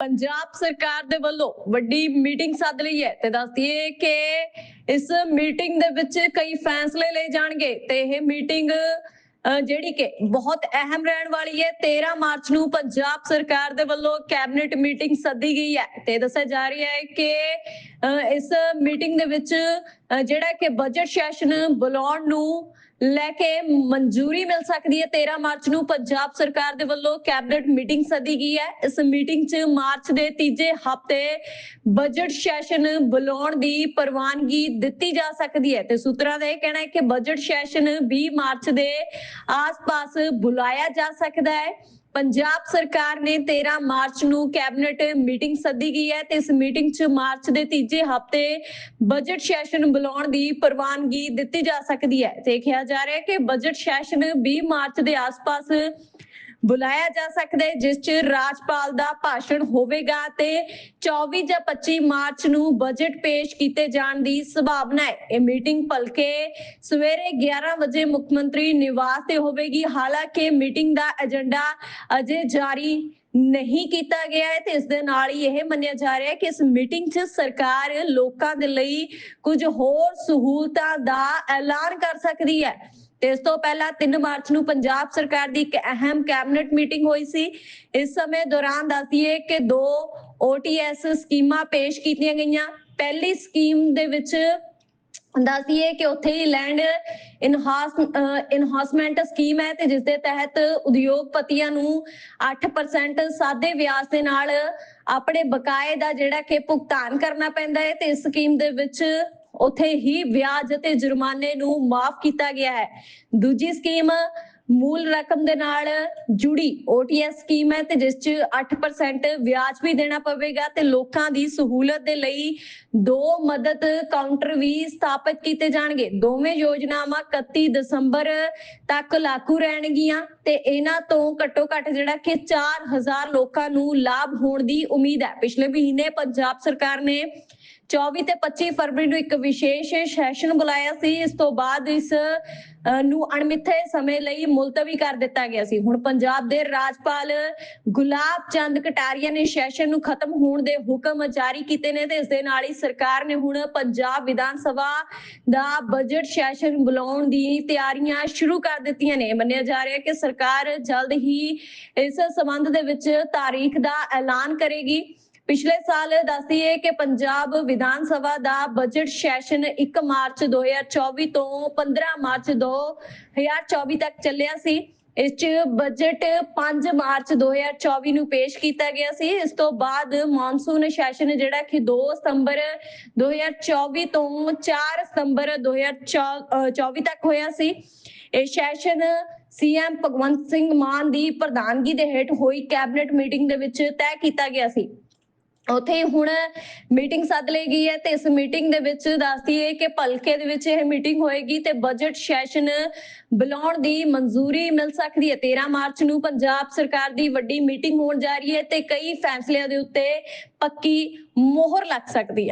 ਪੰਜਾਬ ਸਰਕਾਰ ਦੇ ਵੱਲੋਂ ਵੱਡੀ ਮੀਟਿੰਗ ਸੱਦ ਲਈ ਹੈ ਤੇ ਦੱਸ ਦਈਏ ਕਿ ਇਸ ਮੀਟਿੰਗ ਦੇ ਵਿੱਚ ਕਈ ਫੈਸਲੇ ਲਏ ਜਾਣਗੇ ਤੇ ਇਹ ਮੀਟਿੰਗ ਜਿਹੜੀ ਕਿ ਬਹੁਤ ਅਹਿਮ ਰਹਿਣ ਵਾਲੀ ਹੈ 13 ਮਾਰਚ ਨੂੰ ਪੰਜਾਬ ਸਰਕਾਰ ਦੇ ਵੱਲੋਂ ਕੈਬਨਿਟ ਮੀਟਿੰਗ ਸੱਦੀ ਗਈ ਹੈ ਤੇ ਦੱਸਿਆ ਜਾ ਰਿਹਾ ਹੈ ਕਿ ਇਸ ਮੀਟਿੰਗ ਦੇ ਵਿੱਚ ਜਿਹੜਾ ਕਿ ਬਜਟ ਸੈਸ਼ਨ ਬੁਲਾਉਣ ਨੂੰ ਲੈ ਕੇ ਮਨਜ਼ੂਰੀ ਮਿਲ ਸਕਦੀ ਹੈ। 13 ਮਾਰਚ ਨੂੰ ਪੰਜਾਬ ਸਰਕਾਰ ਦੇ ਵੱਲੋਂ ਕੈਬਨਿਟ ਮੀਟਿੰਗ ਸੱਦੀ ਗਈ ਹੈ। ਇਸ ਮੀਟਿੰਗ 'ਚ ਮਾਰਚ ਦੇ ਤੀਜੇ ਹਫ਼ਤੇ ਬਜਟ ਸੈਸ਼ਨ ਬੁਲਾਉਣ ਦੀ ਪ੍ਰਵਾਨਗੀ ਦਿੱਤੀ ਜਾ ਸਕਦੀ ਹੈ। ਤੇ ਸੂਤਰਾਂ ਦਾ ਇਹ ਕਹਿਣਾ ਹੈ ਕਿ ਬਜਟ ਸੈਸ਼ਨ 20 ਮਾਰਚ ਦੇ ਆਸ-ਪਾਸ ਬੁਲਾਇਆ ਜਾ ਸਕਦਾ ਹੈ। ਪੰਜਾਬ ਸਰਕਾਰ ਨੇ 13 ਮਾਰਚ ਨੂੰ ਕੈਬਨਿਟ ਮੀਟਿੰਗ ਸੱਦੀ ਗਈ ਹੈ ਤੇ ਇਸ ਮੀਟਿੰਗ 'ਚ ਮਾਰਚ ਦੇ ਤੀਜੇ ਹਫ਼ਤੇ ਬਜਟ ਸੈਸ਼ਨ ਬੁਲਾਉਣ ਦੀ ਪ੍ਰਵਾਨਗੀ ਦਿੱਤੀ ਜਾ ਸਕਦੀ ਹੈ। ਤੇ ਕਿਹਾ ਜਾ ਰਿਹਾ ਹੈ ਕਿ ਬਜਟ ਸੈਸ਼ਨ 20 ਮਾਰਚ ਦੇ ਆਸ-ਪਾਸ ਬੁਲਾਇਆ ਜਾ ਸਕਦਾ ਹੈ, ਜਿਸ 'ਚ ਰਾਜਪਾਲ ਦਾ ਭਾਸ਼ਣ ਹੋਵੇਗਾ ਤੇ 24 ਜਾਂ 25 ਮਾਰਚ ਨੂੰ ਬਜਟ ਪੇਸ਼ ਕੀਤੇ ਜਾਣ ਦੀ ਸੰਭਾਵਨਾ ਹੈ। ਇਹ ਮੀਟਿੰਗ ਭਲਕੇ ਸਵੇਰੇ 11 ਵਜੇ ਮੁੱਖ ਮੰਤਰੀ ਨਿਵਾਸ ਤੇ ਹੋਵੇਗੀ। ਹਾਲਾਂਕਿ ਮੀਟਿੰਗ ਦਾ ਏਜੰਡਾ ਅਜੇ ਜਾਰੀ ਨਹੀਂ ਕੀਤਾ ਗਿਆ ਹੈ ਤੇ ਇਸ ਦੇ ਨਾਲ ਹੀ ਇਹ ਮੰਨਿਆ ਜਾ ਰਿਹਾ ਹੈ ਕਿ ਇਸ ਮੀਟਿੰਗ 'ਚ ਸਰਕਾਰ ਲੋਕਾਂ ਦੇ ਲਈ ਕੁਝ ਹੋਰ ਸਹੂਲਤਾਂ ਦਾ ਐਲਾਨ ਕਰ ਸਕਦੀ ਹੈ। ਤੇ ਇਸ ਤੋਂ ਪਹਿਲਾਂ 3 ਮਾਰਚ ਨੂੰ ਪੰਜਾਬ ਸਰਕਾਰ ਦੀ ਇੱਕ ਅਹਿਮ ਕੈਬਨਿਟ ਮੀਟਿੰਗ ਹੋਈ ਸੀ। ਇਸ ਸਮੇਂ ਦੌਰਾਨ ਦੱਸੀਏ ਕਿ ਦੋ OTS ਸਕੀਮਾਂ ਪੇਸ਼ ਕੀਤੀਆਂ ਗਈਆਂ। ਪਹਿਲੀ ਸਕੀਮ ਦੇ ਵਿੱਚ ਦੱਸੀਏ ਕਿ ਉੱਥੇ ਹੀ ਲੈਂਡ ਇਨਹਾਂਸਮੈਂਟ ਸਕੀਮ ਹੈ ਤੇ ਜਿਸ ਦੇ ਤਹਿਤ ਉਦਯੋਗਪਤੀਆਂ ਨੂੰ 8% ਸਾਦੇ ਵਿਆਜ ਦੇ ਨਾਲ ਆਪਣੇ ਬਕਾਏ ਦਾ ਜਿਹੜਾ ਕਿ ਭੁਗਤਾਨ ਕਰਨਾ ਪੈਂਦਾ ਹੈ ਤੇ ਇਸ ਸਕੀਮ ਦੇ ਵਿੱਚ ਉੱਥੇ ਹੀ ਵਿਆਜ ਅਤੇ ਜੁਰਮਾਨੇ ਨੂੰ ਮਾਫ ਕੀਤਾ ਗਿਆ ਹੈ। ਦੂਜੀ ਸਕੀਮ ਮੂਲ ਰਕਮ ਦੇ ਨਾਲ ਜੁੜੀ OTS ਸਕੀਮ ਹੈ ਤੇ ਜਿਸ 'ਚ 8% ਵਿਆਜ ਵੀ ਦੇਣਾ ਪਵੇਗਾ ਤੇ ਲੋਕਾਂ ਦੀ ਸਹੂਲਤ ਦੇ ਲਈ ਦੋ ਮਦਦ ਕਾਊਂਟਰ ਵੀ ਸਥਾਪਿਤ ਕੀਤੇ ਜਾਣਗੇ। ਦੋਵੇਂ ਯੋਜਨਾਵਾਂ 31 ਦਸੰਬਰ ਤੱਕ ਲਾਗੂ ਰਹਿਣਗੀਆਂ ਤੇ ਇਹਨਾਂ ਤੋਂ ਘੱਟੋ ਘੱਟ ਜਿਹੜਾ ਕਿ 4000 ਲੋਕਾਂ ਨੂੰ ਲਾਭ ਹੋਣ ਦੀ ਉਮੀਦ ਹੈ। ਪਿਛਲੇ ਮਹੀਨੇ ਪੰਜਾਬ ਸਰਕਾਰ ਨੇ 24 ਤੇ 25 ਫਰਵਰੀ ਨੂੰ ਇੱਕ ਵਿਸ਼ੇਸ਼ ਸੈਸ਼ਨ ਬੁਲਾਇਆ ਸੀ। ਇਸ ਤੋਂ ਬਾਅਦ ਇਸ ਨੂੰ ਅਣਮਿੱਥੇ ਸਮੇਂ ਲਈ ਮੁਲਤਵੀ ਕਰ ਦਿੱਤਾ ਗਿਆ ਸੀ। ਹੁਣ ਪੰਜਾਬ ਦੇ ਰਾਜਪਾਲ ਗੁਲਾਬ ਚੰਦ ਕਟਾਰੀਆ ਨੇ ਸੈਸ਼ਨ ਨੂੰ ਖਤਮ ਹੋਣ ਦੇ ਹੁਕਮ ਜਾਰੀ ਕੀਤੇ ਨੇ ਤੇ ਇਸ ਦੇ ਨਾਲ ਹੀ ਸਰਕਾਰ ਨੇ ਹੁਣ ਪੰਜਾਬ ਵਿਧਾਨ ਸਭਾ ਦਾ ਬਜਟ ਸੈਸ਼ਨ ਬੁਲਾਉਣ ਦੀ ਤਿਆਰੀਆਂ ਸ਼ੁਰੂ ਕਰ ਦਿੱਤੀਆਂ ਨੇ। ਮੰਨਿਆ ਜਾ ਰਿਹਾ ਕਿ ਸਰਕਾਰ ਜਲਦ ਹੀ ਇਸ ਸੰਬੰਧ ਦੇ ਵਿੱਚ ਤਾਰੀਖ ਦਾ ਐਲਾਨ ਕਰੇਗੀ। ਪਿਛਲੇ ਸਾਲ ਦੱਸਦੀਏ ਕਿ ਪੰਜਾਬ ਵਿਧਾਨ ਸਭਾ ਦਾ ਬਜਟ ਸੈਸ਼ਨ 1 ਮਾਰਚ 2024 ਤੋਂ 15 ਮਾਰਚ 2024 ਤੱਕ ਚੱਲਿਆ ਸੀ। ਇਸ ਚ ਬਜਟ 5 ਮਾਰਚ 2024 ਨੂੰ ਪੇਸ਼ ਕੀਤਾ ਗਿਆ ਸੀ। ਇਸ ਤੋਂ ਬਾਅਦ ਮੌਨਸੂਨ ਸੈਸ਼ਨ ਜਿਹੜਾ ਕਿ 2 ਸਤੰਬਰ 2024 ਤੋਂ 4 ਸਤੰਬਰ 2024 ਤੱਕ ਹੋਇਆ ਸੀ। ਇਹ ਸੈਸ਼ਨ ਸੀਐਮ ਭਗਵੰਤ ਸਿੰਘ ਮਾਨ ਦੀ ਪ੍ਰਧਾਨਗੀ ਦੇ ਹੇਠ ਹੋਈ ਕੈਬਨਿਟ ਮੀਟਿੰਗ ਦੇ ਵਿੱਚ ਤੈਅ ਕੀਤਾ ਗਿਆ ਸੀ। ਉੱਥੇ ਹੁਣ ਮੀਟਿੰਗ ਸੱਦ ਲਈ ਗਈ ਹੈ ਤੇ ਇਸ ਮੀਟਿੰਗ ਦੇ ਵਿੱਚ ਦੱਸਦੀ ਹੈ ਕਿ ਭਲਕੇ ਦੇ ਵਿੱਚ ਇਹ ਮੀਟਿੰਗ ਹੋਏਗੀ ਤੇ ਬਜਟ ਸੈਸ਼ਨ ਬੁਲਾਉਣ ਦੀ ਮਨਜ਼ੂਰੀ ਮਿਲ ਸਕਦੀ ਹੈ। 13 ਮਾਰਚ ਨੂੰ ਪੰਜਾਬ ਸਰਕਾਰ ਦੀ ਵੱਡੀ ਮੀਟਿੰਗ ਹੋਣ ਜਾ ਰਹੀ ਹੈ ਤੇ ਕਈ ਫੈਸਲਿਆਂ ਦੇ ਉੱਤੇ ਪੱਕੀ ਮੋਹਰ ਲੱਗ ਸਕਦੀ ਹੈ।